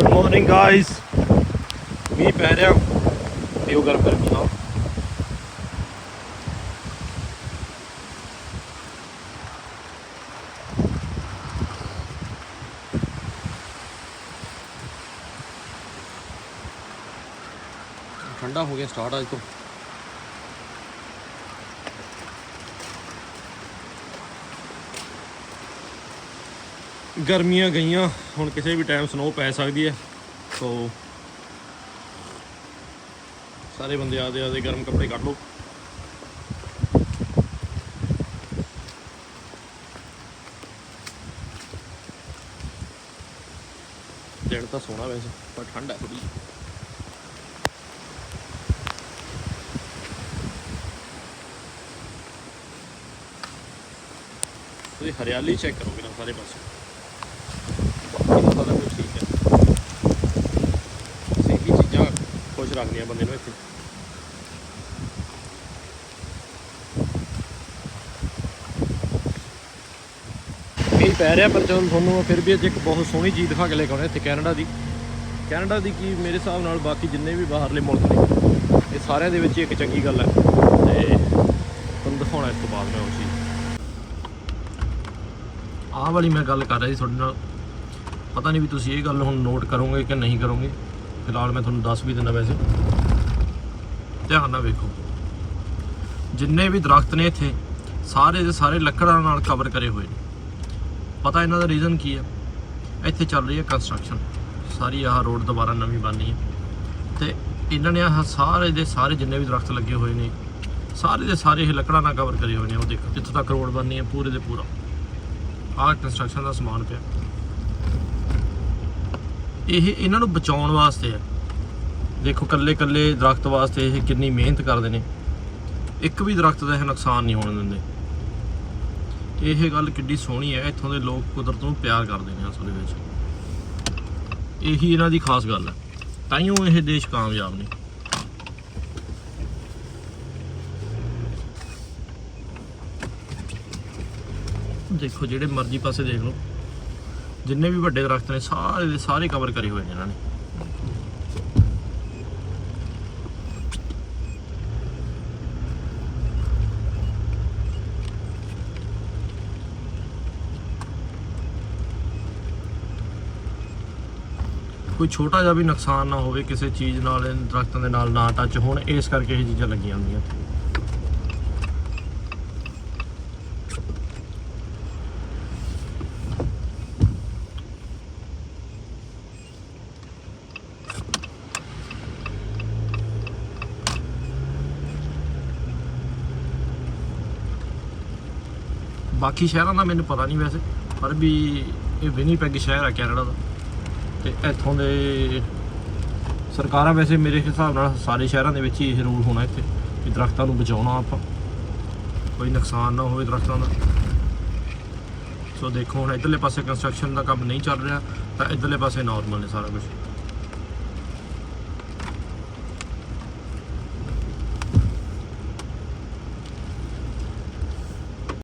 Good morning guys ਮੀਂਹ ਪੈ ਰਿਹਾ ਪੀਓ ਗਰਮ ਗਰਮ ਚਾਹ ਠੰਡਾ ਹੋ ਗਿਆ ਸਟਾਰਟ ਅੱਜ ਤੋਂ ਗਰਮੀਆਂ ਗਈਆਂ, ਹੁਣ ਕਿਸੇ ਵੀ ਟਾਈਮ ਸਨੋ ਪੈ ਸਕਦੀ ਹੈ। ਸੋ ਸਾਰੇ ਬੰਦੇ ਆਦੇ ਆਦੇ ਗਰਮ ਕੱਪੜੇ ਕੱਢ ਲਓ। ਦਿਨ ਤਾਂ ਸੋਹਣਾ ਵੈਸੇ, ਪਰ ਠੰਡ ਹੈ ਥੋੜੀ ਤੁਸੀਂ ਹਰਿਆਲੀ ਚੈੱਕ ਕਰੋਗੇ ਨਾ ਸਾਰੇ ਪਾਸੇ। ਇਹ ਸਾਰਾ ਕੁਝ ਠੀਕ ਹੈ ਸਹੀ ਚੀਜ਼ਾਂ ਖੁਸ਼ ਰੱਖਦੀਆਂ ਬੰਦੇ ਨੂੰ ਇੱਥੇ। ਮੀਂਹ ਪੈ ਰਿਹਾ ਪਰ ਚਲੋ ਤੁਹਾਨੂੰ ਫਿਰ ਵੀ ਅੱਜ ਇੱਕ ਬਹੁਤ ਸੋਹਣੀ ਚੀਜ਼ ਦਿਖਾ ਕੇ ਲੈ ਕੇ ਆਉਣਾ ਇੱਥੇ ਕੈਨੇਡਾ ਦੀ। ਕੈਨੇਡਾ ਦੀ ਕੀ ਮੇਰੇ ਹਿਸਾਬ ਨਾਲ ਬਾਕੀ ਜਿੰਨੇ ਵੀ ਬਾਹਰਲੇ ਮੁਲਕ ਨੇ, ਇਹ ਸਾਰਿਆਂ ਦੇ ਵਿੱਚ ਇੱਕ ਚੰਗੀ ਗੱਲ ਹੈ। ਤੇ ਤੁਹਾਨੂੰ ਦਿਖਾਉਣਾ ਇਸ ਤੋਂ ਬਾਅਦ ਮੈਂ ਉਹ ਚੀਜ਼। ਆਹ ਵਾਲੀ ਮੈਂ ਗੱਲ ਕਰ ਰਿਹਾ ਸੀ ਤੁਹਾਡੇ ਨਾਲ। ਪਤਾ ਨਹੀਂ ਵੀ ਤੁਸੀਂ ਇਹ ਗੱਲ ਹੁਣ ਨੋਟ ਕਰੋਗੇ ਕਿ ਨਹੀਂ ਕਰੋਗੇ। ਫਿਲਹਾਲ ਮੈਂ ਤੁਹਾਨੂੰ ਦੱਸ ਵੀ ਦਿੰਦਾ ਵੈਸੇ। ਧਿਆਨ ਨਾਲ ਵੇਖੋ। ਜਿੰਨੇ ਵੀ ਦਰਖਤ ਨੇ ਇੱਥੇ, ਸਾਰੇ ਦੇ ਸਾਰੇ ਲੱਕੜਾਂ ਨਾਲ ਕਵਰ ਕਰੇ ਹੋਏ ਨੇ। ਪਤਾ ਇਹਨਾਂ ਦਾ ਰੀਜ਼ਨ ਕੀ ਹੈ? ਇੱਥੇ ਚੱਲ ਰਹੀ ਹੈ ਕੰਸਟਰਕਸ਼ਨ ਸਾਰੀ ਆਹ ਰੋਡ ਦੁਬਾਰਾ ਨਵੀਂ ਬਣਨੀ ਹੈ। ਤੇ ਇਹਨਾਂ ਨੇ ਆਹ ਸਾਰੇ ਦੇ ਸਾਰੇ ਜਿੰਨੇ ਵੀ ਦਰਖਤ ਲੱਗੇ ਹੋਏ ਨੇ, ਸਾਰੇ ਦੇ ਸਾਰੇ ਇਹ ਲੱਕੜਾਂ ਨਾਲ ਕਵਰ ਕਰੇ ਹੋਏ ਨੇ। ਉਹ ਦੇਖੋ ਜਿੱਥੋਂ ਤੱਕ ਰੋਡ ਬਣਨੀ ਹੈ, ਪੂਰੇ ਦੇ ਪੂਰਾ। ਆਹ ਕੰਸਟਰਕਸ਼ਨ ਦਾ ਸਮਾਨ ਪਿਆ। ਇਹ ਇਹਨਾਂ ਨੂੰ ਬਚਾਉਣ ਵਾਸਤੇ ਹੈ ਦੇਖੋ ਕੱਲੇ ਕੱਲੇ ਦਰਖਤ ਵਾਸਤੇ ਇਹ ਕਿੰਨੀ ਮਿਹਨਤ ਕਰਦੇ ਨੇ। ਇੱਕ ਵੀ ਦਰਖਤ ਦਾ ਇਹ ਨੁਕਸਾਨ ਨਹੀਂ ਹੋਣ ਦਿੰਦੇ। ਇਹ ਗੱਲ ਕਿੱਡੀ ਸੋਹਣੀ ਹੈ, ਇੱਥੋਂ ਦੇ ਲੋਕ ਕੁਦਰਤ ਨੂੰ ਪਿਆਰ ਕਰਦੇ ਨੇ ਅਸਲ ਦੇ ਵਿੱਚ। ਇਹੀ ਇਹਨਾਂ ਦੀ ਖਾਸ ਗੱਲ ਹੈ। ਤਾਈਓ ਇਹ ਦੇਸ਼ ਕਾਮਯਾਬ ਨੇ। ਦੇਖੋ, ਜਿਹੜੇ ਮਰਜ਼ੀ ਪਾਸੇ ਦੇਖ ਲਓ। ਜਿੰਨੇ ਵੀ ਵੱਡੇ ਦਰਖਤ ਨੇ, ਸਾਰੇ ਦੇ ਸਾਰੇ ਕਵਰ ਕਰੇ ਹੋਏ ਨੇ ਇਹਨਾਂ ਨੇ। ਕੋਈ ਛੋਟਾ ਜਿਹਾ ਵੀ ਨੁਕਸਾਨ ਨਾ ਹੋਵੇ, ਕਿਸੇ ਚੀਜ਼ ਨਾਲ ਇਹਨਾਂ ਦਰਖਤਾਂ ਦੇ ਨਾਲ ਨਾ ਟੱਚ ਹੋਣ, ਇਸ ਕਰਕੇ ਇਹ ਚੀਜ਼ਾਂ ਲੱਗੀਆਂ ਹੁੰਦੀਆਂ ਬਾਕੀ ਸ਼ਹਿਰਾਂ ਦਾ ਮੈਨੂੰ ਪਤਾ ਨਹੀਂ ਵੈਸੇ, ਪਰ ਵੀ ਇਹ ਵਿਨੀਪੈਗ ਸ਼ਹਿਰ ਹੈ ਕੈਨੇਡਾ ਦਾ। ਤੇ ਇੱਥੋਂ ਦੇ ਸਰਕਾਰਾਂ ਵੈਸੇ ਮੇਰੇ ਹਿਸਾਬ ਨਾਲ ਸਾਰੇ ਸ਼ਹਿਰਾਂ ਦੇ ਵਿੱਚ ਹੀ ਇਹ ਰੂਲ ਹੋਣਾ ਇੱਥੇ ਕਿ ਦਰਖਤਾਂ ਨੂੰ ਬਚਾਉਣਾ ਆਪਾਂ। ਕੋਈ ਨੁਕਸਾਨ ਨਾ ਹੋਵੇ ਦਰਖਤਾਂ ਦਾ। ਸੋ ਦੇਖੋ, ਹੁਣ ਇਧਰਲੇ ਪਾਸੇ ਕੰਸਟਰਕਸ਼ਨ ਦਾ ਕੰਮ ਨਹੀਂ ਚੱਲ ਰਿਹਾ, ਤਾਂ ਇਧਰਲੇ ਪਾਸੇ ਨਾਰਮਲ ਨੇ ਸਾਰਾ ਕੁਝ